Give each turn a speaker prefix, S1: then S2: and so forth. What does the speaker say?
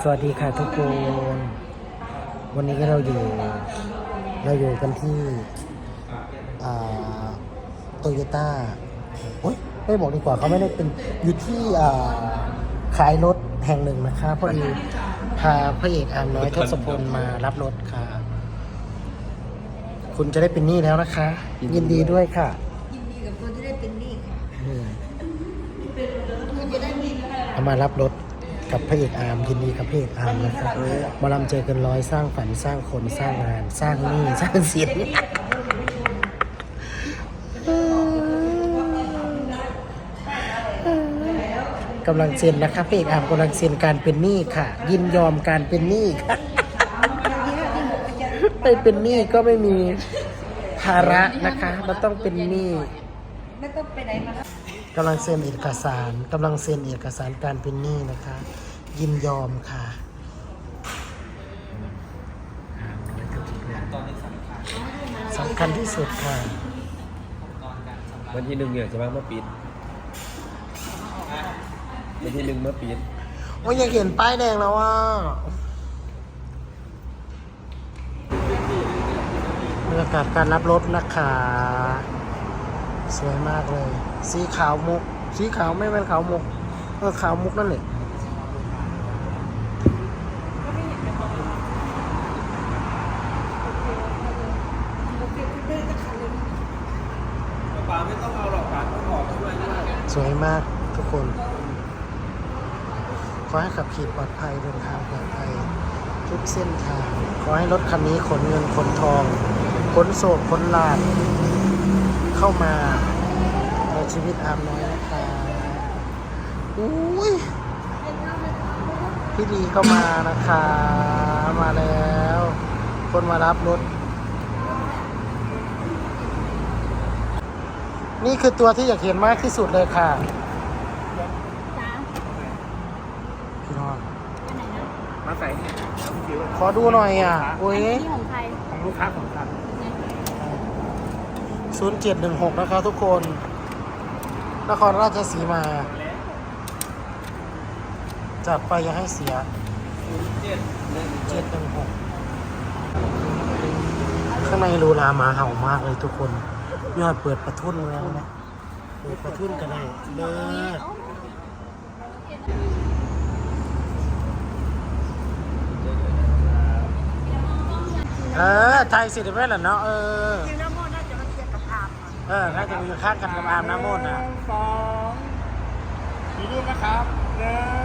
S1: สวัสดีค่ะทุกคน วันนี้ก็เราอยู่ เราอยู่กันที่โตโยต้าโอ๊ยไม่บอกดีกว่าเขาไม่ได้เป็นอยู่ที่อ่าขายรถแห่งหนึ่งนะคะพอดีพาพระเอกอามน้อยทศพลมารับรถค่ะ คุณจะได้เป็นหนี้แล้วนะคะ ยินดีด้วยค่ะ
S2: ยินดีกับคนที่ได้เป็นหนี้ค่ะ
S1: อืม
S2: คุณจะได้มี
S1: เอามารับรถ กับพระเอกอาร์มยินดีกับพระเอกอาร์มนะครับมาลำเจอกันร้อยสร้างฝันสร้างคนสร้างงาน สร้างหนี้สร้างสินกำลังเซ็นนะครับพระเอกอาร์มกำลังเซ็นการเป็นหนี้ค่ะ ยินยอมการเป็นหนี้ค่ะไม่เป็นหนี้ก็ไม่มีภาระนะคะเราต้องเป็นหนี้
S2: ไม่ต้องไปไหนมาแล้ว
S1: กำลังเซ็นเอกสารกำลังเซ็นเอกสารการเป็นหนี้นะคะ ยินยอมค่ะ สำคัญที่สุดค่ะ
S3: วันที่หนึ่งเนี่ยจะมาเมื่อปีดวันที่หนึ่งเมื่อปีด
S1: โอ้ยอยากเห็นป้ายแดงแล้วว่าบรรยากาศการรับรถนะคะ สวยมากเลย สีขาวมุก สีขาวไม่เป็นขาวมุกเออขาวมุกนั่นแหละ
S3: ป่าไม่ต้องเอาหรอกป่าต้องบอกช่วยด้วย
S1: สวยมากทุกคน ขอให้ขับขี่ปลอดภัยเดินทางปลอดภัยทุกเส้นทาง ขอให้รถคันนี้ขนเงินขนทอง ขนโศกขนลาภเข้ามา ชีวิตอามน้อยนะคะอุ้ยพี่ดีเข้ามานะคะ มาแล้ว คนมารับรถ นี่คือตัวที่อยากเห็นมากที่สุดเลยค่ะพี่น้อง
S2: อัน
S3: มาใส่
S1: ขอดูหน่อยอะโอ้ย
S2: ของ
S3: ลูกค้าของท่าน
S1: ศูนย์เจ็ดหนึ่งหกนะคะทุกคน นครราชสีมา จัดไปอย่าให้เสีย
S3: เจ็ดหนึ่ง
S1: หกข้างในรูลามาเห่ามากเลยทุกคน ยอดเปิดประทุนแล้วนะ เปิดประทุนกันได้เลิศเออไทยสิทธิ์ไม่หรอเนาะเออ
S2: เอ
S1: อน่าจะมีค่ากันกับอาบน้ำมนต์นะ
S3: สองมีรูปนะครับหนึ่ง